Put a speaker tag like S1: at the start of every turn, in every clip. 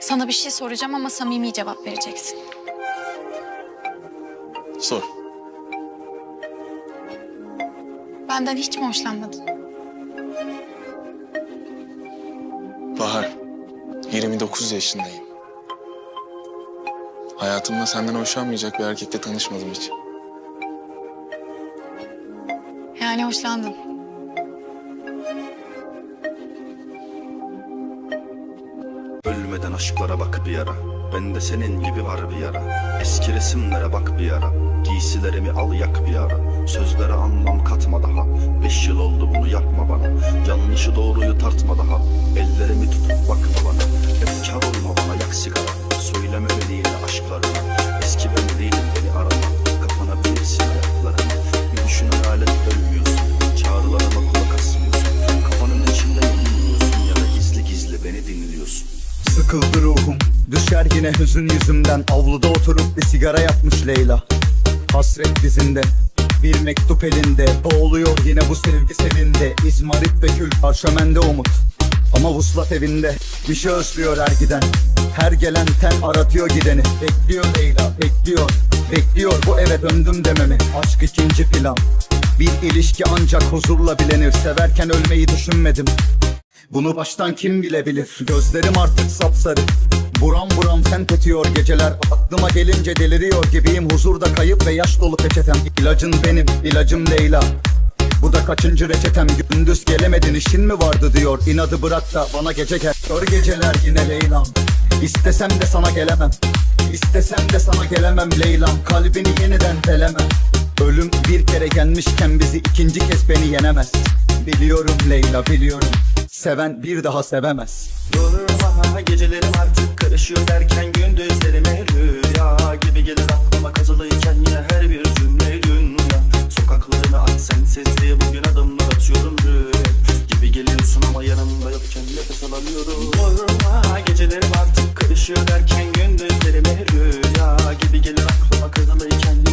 S1: Sana bir şey soracağım ama samimi cevap vereceksin.
S2: Sor.
S1: Benden hiç mi hoşlanmadın?
S2: Bahar, 29 yaşındayım. Hayatımda senden hoşlanmayacak bir erkekle tanışmadım hiç.
S1: Yani hoşlandın.
S3: Ölmeden aşklara bak bir ara. Ben de senin gibi var bir ara. Eski resimlere bak bir ara. Giysilerimi al yak bir ara. Sözlere anlam katma daha. Beş yıl oldu bunu yapma bana. Yanlışı doğruyu tartma daha. Ellerimi tutup bakma bana. Efkar
S4: yine hüzün yüzümden Avluda oturup bir sigara yakmış Leyla. Hasret dizinde Bir mektup elinde. Boğuluyor yine bu sevgi selinde İzmarit ve kül parşömende umut. Ama vuslat evinde Bir şey özlüyor her giden. Her gelen ten aratıyor gideni. Bekliyor Leyla bekliyor. Bekliyor bu eve döndüm dememi. Aşk ikinci plan. Bir ilişki ancak huzurla bilenir. Severken ölmeyi düşünmedim. Bunu baştan kim bilebilir? Gözlerim artık sapsarı Buram buram sen tetiyor geceler. Aklıma gelince deliriyor gibiyim. Huzurda kayıp ve yaş dolu peçetem. İlacın benim, ilacım Leyla. Bu da kaçıncı reçetem? Gündüz gelemedin işin mi vardı diyor. İnadı bırak da bana gece gel. Kör geceler yine Leyla'm. İstesem de sana gelemem. İstesem de sana gelemem Leyla'm. Kalbini yeniden delemem. Ölüm bir kere gelmişken bizi ikinci kez beni yenemez. Biliyorum Leyla biliyorum. Seven bir daha sevemez.
S3: Durma gecelerim artık karışıyor derken gündüzlerime rüya gibi gelir aklıma kazılıyken yine her bir cümle dünya. Sokaklarını aç sensizliği bugün adımlar atıyorum rüya gibi geliyorsun ama yanımda yokken nefes alamıyorum. Durma gecelerim artık karışıyor derken gündüzlerime rüya gibi gelir aklıma kazılıyken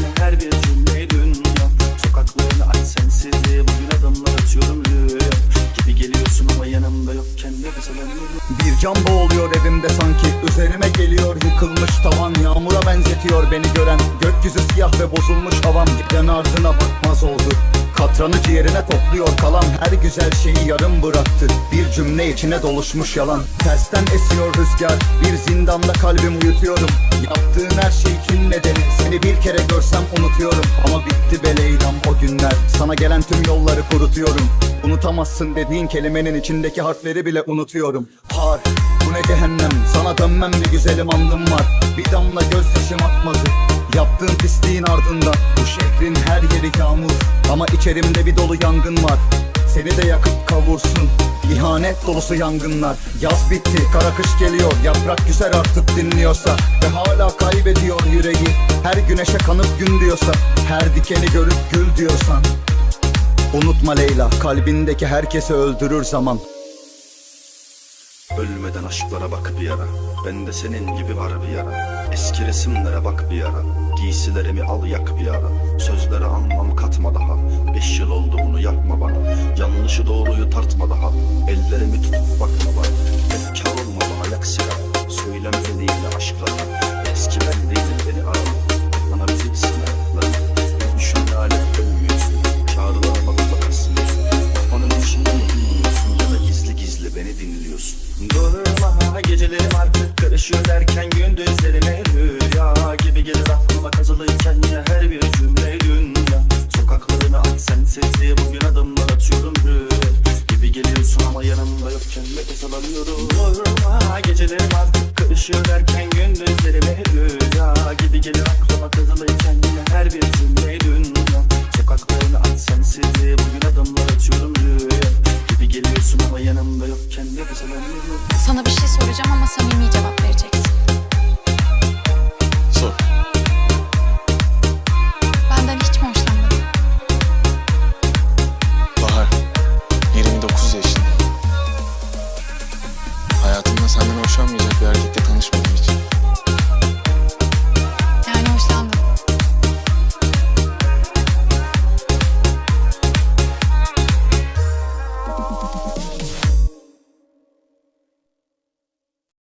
S4: cam boğuluyor evimde sanki. Üzerime geliyor yıkılmış tavan Yağmura benzetiyor beni gören. Gökyüzü siyah ve bozulmuş havam Giden ardına bakmaz oldu. Katranı ciğerine topluyor kalan Her güzel şeyi yarım bıraktı. Bir cümle içine doluşmuş yalan. Tersten esiyor rüzgar Bir zindanda kalbim uyutuyorum. Yaptığın her şey kim nedeni Seni bir kere görsem unutuyorum. Ama bitti be Günler Sana gelen tüm yolları kurutuyorum. Unutamazsın dediğin kelimenin içindeki harfleri bile unutuyorum. Har bu ne cehennem? Sana dönmem bir güzelim andım var. Bir damla gözyaşım akmadı Yaptığın pisliğin ardından. Bu şehrin her yeri yağmur. Ama içerimde bir dolu yangın var Seni de yakıp kavursun. İhanet dolusu yangınlar. Yaz bitti kara kış geliyor. Yaprak güzel artık dinliyorsa Ve hala kaybediyor yüreği. Her güneşe kanıp gün diyorsa Her dikeni görüp gül diyorsan. Unutma Leyla kalbindeki herkesi öldürür zaman
S3: Ölmeden aşklara bak bir ara. Ben de senin gibi var bir ara. Eski resimlere bak bir ara. Giysilerimi al yak bir ara. Sözlere anlam katma daha. Beş yıl oldu bunu yapma bana. Yanlışı doğruyu tartma daha. Ellerimi tutup bakma bana. Efkar olma gelir aklıma kazılıyken yine her bir cümle dünya. Sokaklarını aç sensizliği bugün adımlar atıyorum rüya. Gibi geliyorsun ama yanımda yokken nefes alamıyorum. Durma gecelerim artık karışıyor derken gündüzlerime rüya. Gibi gelir aklıma kazılıyken yine her bir cümle dünya. Sokaklarını